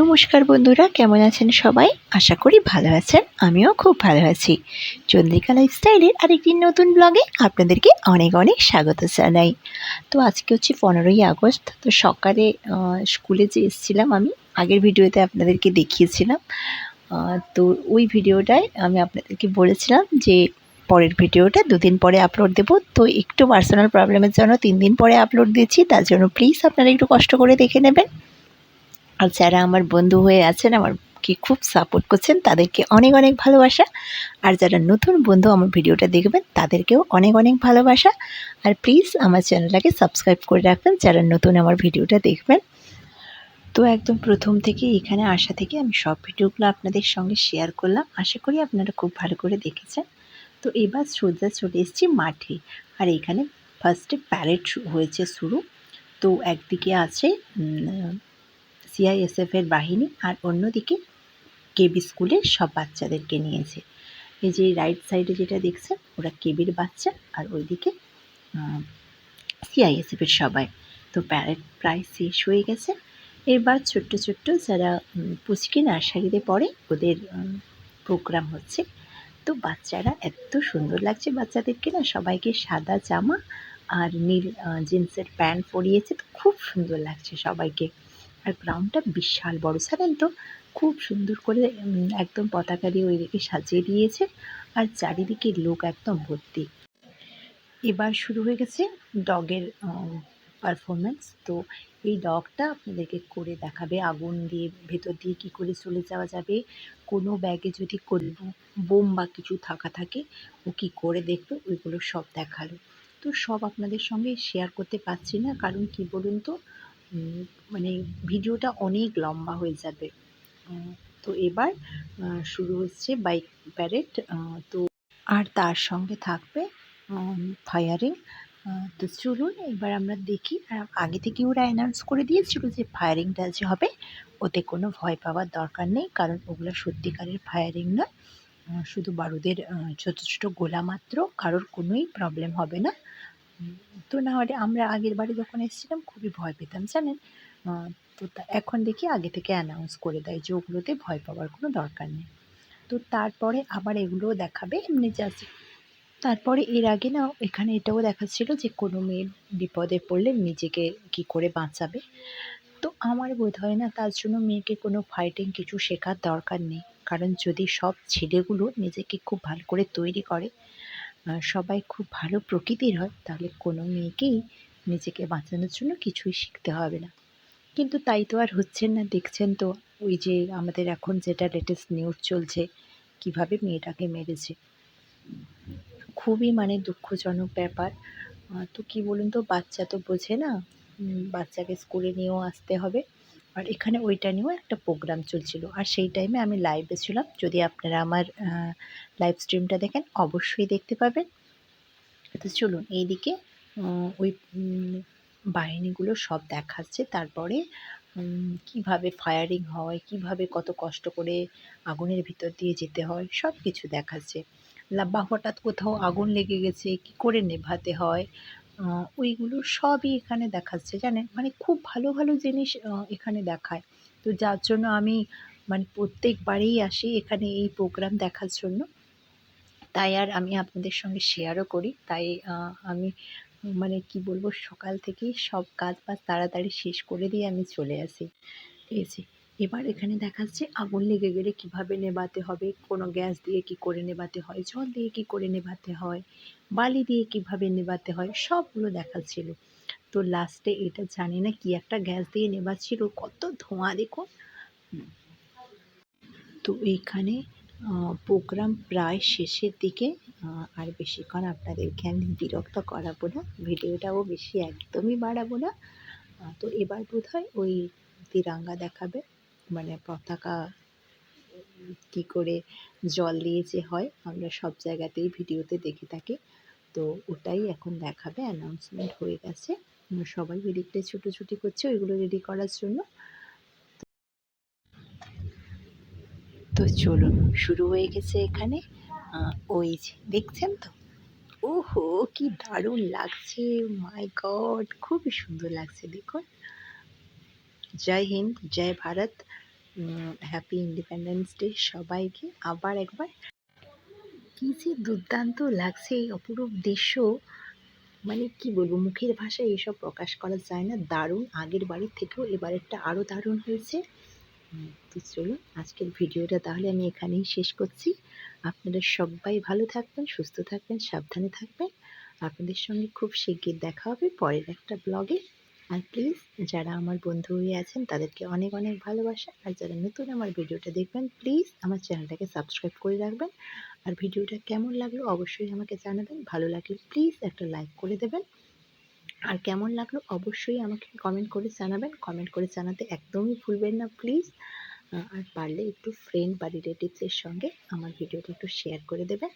নমস্কার বন্ধুরা, কেমন আছেন সবাই? আশা করি ভালো আছেন, আমিও খুব ভালো আছি। চন্দ্রিকা লাইফস্টাইলের আরেকটি নতুন ব্লগে আপনাদেরকে অনেক অনেক স্বাগত জানাই। তো আজকে হচ্ছে পনেরোই আগস্ট, তো সকালে স্কুলে যে এসেছিলাম আমি, আগের ভিডিওতে আপনাদেরকে দেখিয়েছিলাম। তো ওই ভিডিওটায় আমি আপনাদেরকে বলেছিলাম যে, পরের ভিডিওটা দুদিন পরে আপলোড দেবো। তো একটু পার্সোনাল প্রবলেমের জন্য তিন দিন পরে আপলোড দিয়েছি, তার জন্য প্লিজ আপনারা একটু কষ্ট করে দেখে নেবেন। আর যারা আমার বন্ধু হয়ে আছেন, আমার কি খুব সাপোর্ট করছেন, তাদেরকে অনেক অনেক ভালোবাসা। আর যারা নতুন বন্ধু আমার ভিডিওটা দেখবেন, তাদেরকেও অনেক অনেক ভালোবাসা। আর প্লিজ আমার চ্যানেলটাকে সাবস্ক্রাইব করে রাখবেন, যারা নতুন আমার ভিডিওটা দেখবেন। তো একদম প্রথম থেকে এখানে আসা থেকে আমি সব ভিডিওগুলো আপনাদের সঙ্গে শেয়ার করলাম। আশা করি আপনারা খুব ভালো করে দেখেছেন। তো এবার সোজা চলে এসেছি মাঠে। আর এখানে ফার্স্টে প্যারেড হয়েছে শুরু। তো একদিকে আছে উম, সিআইএসএফ এর বাহিনী আর অন্যদিকে কেবি স্কুলের সব বাচ্চাদেরকে নিয়েছে। এই যে রাইট সাইডে যেটা দেখছেন ওরা কেবির বাচ্চা আর ওইদিকে সিআইএসএফ এর সবাই। তো প্যারেড প্রায় শেষ হয়ে গেছে। এবার ছোট্ট ছোট্ট যারা পুচকি নার্সারিতে পড়ে ওদের প্রোগ্রাম হচ্ছে। তো বাচ্চারা এত সুন্দর লাগছে বাচ্চাদেরকে না সবাইকে সাদা জামা আর নীল জিন্সের প্যান্ট পরিয়েছে। তো খুব সুন্দর লাগছে সবাইকে। আর গ্রাউন্ডটা বিশাল বড়। জানেন তো খুব সুন্দর করে একদম পতাকা দিয়ে ওইদিকে সাজিয়ে দিয়েছে আর চারিদিকে লোক একদম ভর্তি। এবার শুরু হয়ে গেছে ডগের পারফরমেন্স তো এই ডগটা আপনাদেরকে করে দেখাবে, আগুন দিয়ে ভেতর দিয়ে কি করে চলে যাওয়া যাবে, কোনো ব্যাগে যদি কোনো বোম বা কিছু থাকা থাকে, ও কি করে দেখবে, ওইগুলো সব দেখাল। তো সব আপনাদের সঙ্গে শেয়ার করতে পারছি না, কারণ কি বলুন তো মানে ভিডিওটা অনেক লম্বা হয়ে যাবে। তো এবার শুরু হচ্ছে বাইক প্যারেড তো আর তার সঙ্গে থাকবে ফায়ারিং তো চলুন এবার আমরা দেখি। আগে থেকে ওরা অ্যানাউন্স করে দিয়েছিল যে ফায়ারিংটা যে হবে, ওতে কোনো ভয় পাওয়ার দরকার নেই, কারণ ওগুলো সত্যিকারের ফায়ারিং না শুধু বারুদের ছোট ছোট গোলা মাত্র, কারোর কোনোই প্রবলেম হবে না। তো না হলে আমরা আগের বারে যখন এসেছিলাম, খুবই ভয় পেতাম, জানেন? তো এখন দেখি আগে থেকে অ্যানাউন্স করে দেয় যে ওগুলোতে ভয় পাওয়ার কোনো দরকার নেই। তো তারপরে আবার এগুলোও দেখাবে এমনি জাস্ট তারপরে এর আগে না এখানে এটাও দেখাচ্ছিল যে কোনো মেয়ে বিপদে পড়লে নিজেকে কি করে বাঁচাবে। তো আমার বোধ হয় না তার জন্য মেয়েকে কোনো ফাইটিং কিছু শেখার দরকার নেই। কারণ যদি সব ছেলেগুলো নিজেকে খুব ভালো করে তৈরি করে সবাই খুব ভালো প্রকৃতির হয়, তাহলে কোনো মেয়েকেই নিজেকে বাঁচানোর জন্য কিছুই শিখতে হবে না। কিন্তু তাই তো আর হচ্ছে না, দেখছেন তো, ওই যে আমাদের এখন যেটা লেটেস্ট নিউজ চলছে, কীভাবে মেয়েটাকে মেরেছে। খুবই মানে দুঃখজনক ব্যাপার। তো কি বলুন তো, বাচ্চা তো বোঝে না বাচ্চাকে স্কুলে নিয়েও আসতে হবে। আর এখানে ওইটা নিয়েও একটা প্রোগ্রাম চলছিল। আর সেই টাইমে আমি লাইভে ছিলাম। যদি আপনারা আমার লাইভ স্ট্রিমটা দেখেন, অবশ্যই দেখতে পাবেন। তো চলুন, এইদিকে ওই বাহিনীগুলো সব দেখাচ্ছে। তারপরে কীভাবে ফায়ারিং হয়, কীভাবে কত কষ্ট করে আগুনের ভিতর দিয়ে যেতে হয় সব কিছু দেখাচ্ছে বা হঠাৎ কোথাও আগুন লেগে গেছে, কি করে নেভাতে হয়? ওইগুলো সবই এখানে দেখাচ্ছে, জানেন? মানে খুব ভালো ভালো জিনিস এখানে দেখায়। তো যার জন্য আমি মানে প্রত্যেকবারেই আসি এখানে এই প্রোগ্রাম দেখার জন্য। তাই আর আমি আপনাদের সঙ্গে শেয়ারও করি। তাই আমি মানে কি বলব, সকাল থেকেই সব কাজ বাজ তাড়াতাড়ি শেষ করে দিয়ে আমি চলে আসি। এই যে এবার এখানে দেখাচ্ছে আগুন লেগে গেলে কীভাবে নেভাতে হবে? কোনো গ্যাস দিয়ে কি করে নেভাতে হয়? জল দিয়ে কি করে নেভাতে হয়? বালি দিয়ে কীভাবে নেভাতে হয়? সবগুলো দেখাচ্ছিল তো লাস্টে এটা জানি না কি একটা গ্যাস দিয়ে নেভাচ্ছিল। কত ধোঁয়া হুম। তো এইখানে প্রোগ্রাম প্রায় শেষের দিকে। আর বেশিক্ষণ আপনাদেরকে আমি বিরক্ত করাবো না। ভিডিওটাও বেশি একদমই বাড়াবো না। তো এবার বোধ হয় ওই তিরাঙ্গা দেখাবে। মানে পতাকা কি করে জল দিয়ে যে হয়, আমরা সব জায়গাতেই ভিডিওতে দেখে থাকি। তো ওটাই এখন দেখাবে অ্যানাউন্সমেন্ট হয়ে গেছে। সবাই ওইদিকটায় ছুটোছুটি করছে, ওইগুলো রেডি করার জন্য। তো চলুন, শুরু হয়ে গেছে এখানে। ওই যে, দেখছেন তো? ওহো, কি দারুণ লাগছে মাই গড খুবই সুন্দর লাগছে, দেখুন। জয় হিন্দ, জয় ভারত হ্যাপি ইন্ডিপেন্ডেন্স ডে সবাইকে। আবার একবার, কী যে দুর্দান্ত লাগছে এই অপরূপ দৃশ্য। মানে কি বলব, মুখের ভাষায় এসব প্রকাশ করা যায় না, দারুণ। আগের বাড়ির থেকেও এবারেরটা আরও দারুণ হয়েছে। তো চলুন, আজকের ভিডিওটা তাহলে আমি এখানেই শেষ করছি। আপনারা সবাই ভালো থাকবেন, সুস্থ থাকবেন, সাবধানে থাকবেন। আপনাদের সঙ্গে খুব শিগগির দেখা হবে পরের একটা ব্লগে আর প্লিজ যারা আমার বন্ধু হয়ে আছেন, তাদেরকে অনেক অনেক ভালোবাসা। আর যারা নতুন আমার ভিডিওটা দেখবেন প্লিজ আমার চ্যানেলটাকে সাবস্ক্রাইব করে রাখবেন। আর ভিডিওটা কেমন লাগল অবশ্যই আমাকে জানাবেন। ভালো লাগলে প্লিজ একটা লাইক করে দেবেন। আর কেমন লাগল অবশ্যই আমাকে কমেন্ট করে জানাবেন। কমেন্ট করে জানাতে একদমই ভুলবেন না প্লিজ আর পারলে একটু ফ্রেন্ড বা রিলেটিভসের সঙ্গে আমার ভিডিওটা একটু শেয়ার করে দেবেন।